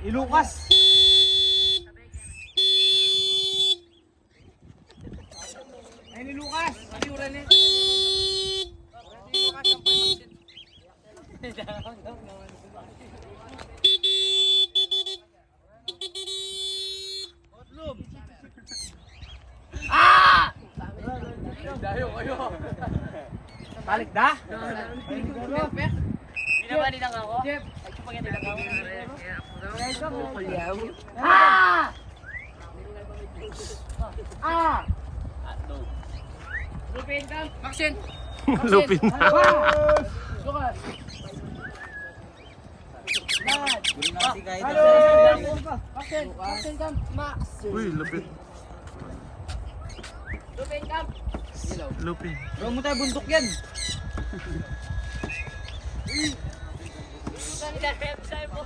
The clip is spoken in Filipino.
Ilukas. Ay, ni Lucas. Ang pwede Ah! Dayo kayo. Balik da? Binabali lang ako. Jeff. Ah! Ah! Lupin ka. Maxine. Lupin na. Sukat. Kam. Uy, lupit. Lupin ka. Lupin. Huwag mo tayo bundok yan. Saan ka? Saan mo?